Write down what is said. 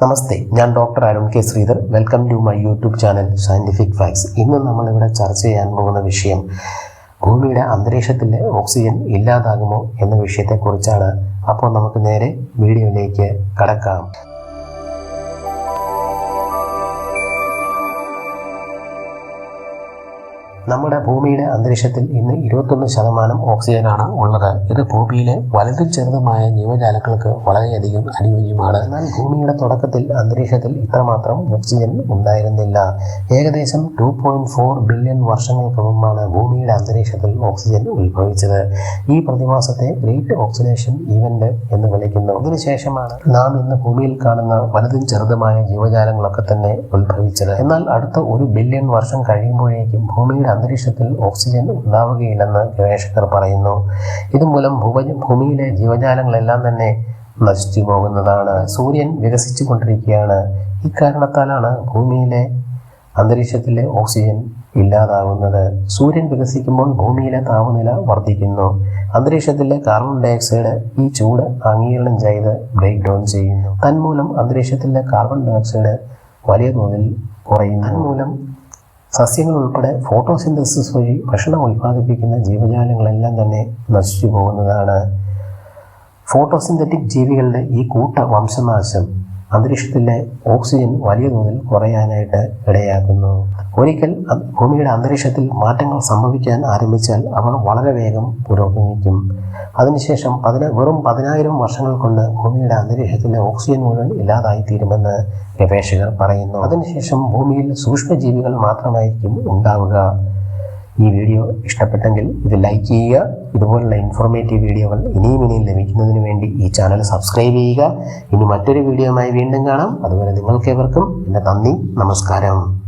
നമസ്തേ ഞാൻ doctor Arun K Sreedhar. Welcome to my YouTube channel scientific facts ഇന്ന് നമ്മളിവിടെ ചർച്ച ചെയ്യാൻ പോകുന്ന വിഷയം ഭൂമിയുടെ അന്തരീക്ഷത്തിലെ ഓക്സിജൻ ഇല്ലാതാകുമോ എന്ന വിഷയത്തെക്കുറിച്ചാണ്. അപ്പോൾ നമുക്ക് നേരെ വീഡിയോയിലേക്ക് കടക്കാം. നമ്മുടെ ഭൂമിയുടെ അന്തരീക്ഷത്തിൽ ഇന്ന് ഇരുപത്തൊന്ന് ശതമാനം ഓക്സിജനാണ് ഉള്ളത്. ഇത് ഭൂമിയിലെ വലുതും ചെറുതുമായ ജീവജാലങ്ങൾക്ക് വളരെയധികം അനുയോജ്യമാണ്. എന്നാൽ ഭൂമിയുടെ തുടക്കത്തിൽ അന്തരീക്ഷത്തിൽ ഇത്രമാത്രം ഓക്സിജൻ ഉണ്ടായിരുന്നില്ല. ഏകദേശം ടു പോയിന്റ് ഫോർ ബില്യൺ വർഷങ്ങൾക്ക് മുമ്പാണ് ഭൂമിയുടെ അന്തരീക്ഷത്തിൽ ഓക്സിജൻ ഉത്ഭവിച്ചത്. ഈ പ്രതിഭാസത്തെ ഗ്രേറ്റ് ഓക്സിഡേഷൻ ഇവന്റ് എന്ന് വിളിക്കുന്നു. അതിനുശേഷമാണ് നാം ഇന്ന് ഭൂമിയിൽ കാണുന്ന വലുതും ചെറുതുമായ ജീവജാലങ്ങളൊക്കെ തന്നെ ഉത്ഭവിച്ചത്. എന്നാൽ അടുത്ത ഒരു ബില്യൺ വർഷം കഴിയുമ്പോഴേക്കും ഭൂമിയുടെ അന്തരീക്ഷത്തിൽ ഓക്സിജൻ ഉണ്ടാവുകയില്ലെന്ന് ഗവേഷകർ പറയുന്നു. ഇതുമൂലം ഭൂപ ഭൂമിയിലെ ജീവജാലങ്ങളെല്ലാം തന്നെ നശിച്ചു പോകുന്നതാണ്. സൂര്യൻ വികസിച്ചു കൊണ്ടിരിക്കുകയാണ് ഇക്കാരണത്താലാണ് ഭൂമിയിലെ അന്തരീക്ഷത്തിലെ ഓക്സിജൻ ഇല്ലാതാകുന്നത് സൂര്യൻ വികസിക്കുമ്പോൾ ഭൂമിയിലെ താപനില വർദ്ധിക്കുന്നു. അന്തരീക്ഷത്തിലെ കാർബൺ ഡയോക്സൈഡ് ഈ ചൂട് അംഗീകരണം ചെയ്ത് ബ്രേക്ക് ഡൗൺ ചെയ്യുന്നു. തന്മൂലം അന്തരീക്ഷത്തിലെ കാർബൺ ഡയോക്സൈഡ് വലിയ തോതിൽ കുറയുന്നു. തന്മൂലം സസ്യങ്ങൾ ഉൾപ്പെടെ ഫോട്ടോസിന്തസിസ് വഴി ഭക്ഷണം ഉൽപ്പാദിപ്പിക്കുന്ന ജീവജാലങ്ങളെല്ലാം തന്നെ നശിച്ചു പോകുന്നതാണ്. ഫോട്ടോസിന്തറ്റിക് ജീവികളുടെ ഈ കൂട്ട വംശനാശം അന്തരീക്ഷത്തിലെ ഓക്സിജൻ വലിയ തോതിൽ കുറയാനായിട്ട് ഇടയാക്കുന്നു. ഒരിക്കൽ ഭൂമിയുടെ അന്തരീക്ഷത്തിൽ മാറ്റങ്ങൾ സംഭവിക്കാൻ ആരംഭിച്ചാൽ അവ വളരെ വേഗം പുരോഗമിക്കും. അതിനുശേഷം പതിന വെറും പതിനായിരം വർഷങ്ങൾ കൊണ്ട് ഭൂമിയുടെ അന്തരീക്ഷത്തിലെ ഓക്സിജൻ മുഴുവൻ ഇല്ലാതായിത്തീരുമെന്ന് ഗവേഷകർ പറയുന്നു. അതിനുശേഷം ഭൂമിയിൽ സൂക്ഷ്മജീവികൾ മാത്രമായിരിക്കും ഉണ്ടാവുക. ഈ വീഡിയോ ഇഷ്ടപ്പെട്ടെങ്കിൽ ഇത് ലൈക്ക് ചെയ്യുക. ഇതുപോലുള്ള ഇൻഫോർമേറ്റീവ് വീഡിയോകൾ ഇനിയും ഇനിയും ലഭിക്കുന്നതിന് വേണ്ടി ഈ ചാനൽ സബ്സ്ക്രൈബ് ചെയ്യുക. ഇനി മറ്റൊരു വീഡിയോയുമായി വീണ്ടും കാണാം. അതുപോലെ നിങ്ങൾക്കേവർക്കും എന്റെ നന്ദി നമസ്കാരം.